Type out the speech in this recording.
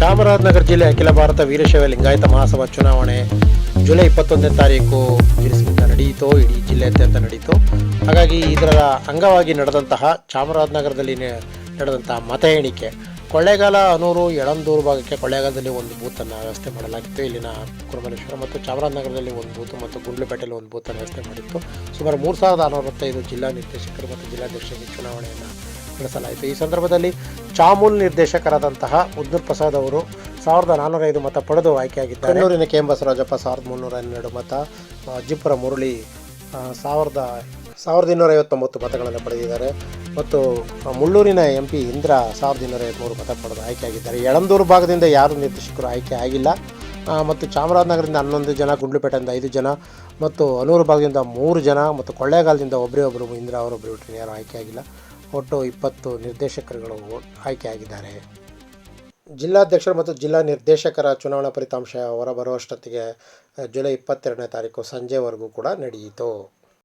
ಚಾಮರಾಜನಗರ ಜಿಲ್ಲೆ ಅಖಿಲ ಭಾರತ ವೀರಶೈವ ಲಿಂಗಾಯತ ಮಹಾಸಭಾ ಚುನಾವಣೆ ಜುಲೈ ಇಪ್ಪತ್ತೊಂದನೇ ತಾರೀಕು ಬಿರುಸಿನಿಂದ ನಡೆಯಿತು, ಇಡೀ ಜಿಲ್ಲೆಯಾದ್ಯಂತ ನಡೆಯಿತು. ಹಾಗಾಗಿ ಇದರ ಅಂಗವಾಗಿ ನಡೆದಂತಹ ಚಾಮರಾಜನಗರದಲ್ಲಿ ನಡೆದಂತಹ ಮತ ಎಣಿಕೆ. ಕೊಳ್ಳೇಗಾಲ ಅನೂರು ಯಳಂದೂರು ಭಾಗಕ್ಕೆ ಕೊಳ್ಳೇಗಾಲದಲ್ಲಿ ಒಂದು ಬೂತನ್ನು ವ್ಯವಸ್ಥೆ ಮಾಡಲಾಗಿತ್ತು. ಇಲ್ಲಿನ ಕುರುಮಲೇಶ್ವರ ಮತ್ತು ಚಾಮರಾಜನಗರದಲ್ಲಿ ಒಂದು ಬೂತು ಮತ್ತು ಗುಂಡ್ಲುಪೇಟೆಯಲ್ಲಿ ಒಂದು ಬೂತನ್ನು ವ್ಯವಸ್ಥೆ ಮಾಡಿತ್ತು. ಸುಮಾರು ಮೂರು ಸಾವಿರದ ಅರವತ್ತೈದು ಜಿಲ್ಲಾ ನಿರ್ದೇಶಕರು ಮತ್ತು ಜಿಲ್ಲಾಧ್ಯಕ್ಷರಿಗೆ ಚುನಾವಣೆಯನ್ನು ನಡೆಸಲಾಯಿತು ಈ ಸಂದರ್ಭದಲ್ಲಿ ಚಾಮೂಲ್ ನಿರ್ದೇಶಕರಾದಂತಹ ಉದ್ದುರ್ ಪ್ರಸಾದ್ ಅವರು ಸಾವಿರದ ನಾನ್ನೂರ ಐದು ಮತ ಪಡೆದು ಆಯ್ಕೆಯಾಗಿದ್ದಾರೆ. ಬೆಂಗಳೂರಿನ ಕೆ ಎಂ ಬಸವರಾಜಪ್ಪ ಸಾವಿರದ ಮುನ್ನೂರ ಹನ್ನೆರಡು ಮತ ಜಿಪುರ ಮುರಳಿ ಸಾವಿರದ ಸಾವಿರದ ಇನ್ನೂರ ಐವತ್ತೊಂಬತ್ತು ಮತಗಳನ್ನು ಪಡೆದಿದ್ದಾರೆ. ಮತ್ತು ಮುಳ್ಳೂರಿನ ಎಂ ಪಿ ಇಂದ್ರ ಸಾವಿರದ ಇನ್ನೂರ ಐವತ್ತ್ಮೂರು ಮತ ಪಡೆದು ಆಯ್ಕೆಯಾಗಿದ್ದಾರೆ. ಯಳಂದೂರು ಭಾಗದಿಂದ ಯಾರು ನಿರ್ದೇಶಕರು ಆಯ್ಕೆ ಆಗಿಲ್ಲ. ಮತ್ತು ಚಾಮರಾಜನಗರದಿಂದ ಹನ್ನೊಂದು ಜನ, ಗುಂಡ್ಲುಪೇಟೆಯಿಂದ ಐದು ಜನ, ಮತ್ತು ಅನೂರು ಭಾಗದಿಂದ ಮೂರು ಜನ, ಮತ್ತು ಕೊಳ್ಳೇಗಾಲದಿಂದ ಒಬ್ಬರೇ ಒಬ್ಬರು ಇಂದ್ರ ಅವರೊಬ್ಬರು ಬಿಟ್ಟರೆ ಯಾರು ಆಯ್ಕೆ ಆಗಿಲ್ಲ. ಒಟ್ಟು ಇಪ್ಪತ್ತು ನಿರ್ದೇಶಕರುಗಳು ಆಯ್ಕೆಯಾಗಿದ್ದಾರೆ. ಜಿಲ್ಲಾಧ್ಯಕ್ಷರು ಮತ್ತು ಜಿಲ್ಲಾ ನಿರ್ದೇಶಕರ ಚುನಾವಣಾ ಫಲಿತಾಂಶ ಹೊರಬರುವಷ್ಟೊತ್ತಿಗೆ ಜುಲೈ ಇಪ್ಪತ್ತೆರಡನೇ ತಾರೀಕು ಸಂಜೆವರೆಗೂ ಕೂಡ ನಡೆಯಿತು.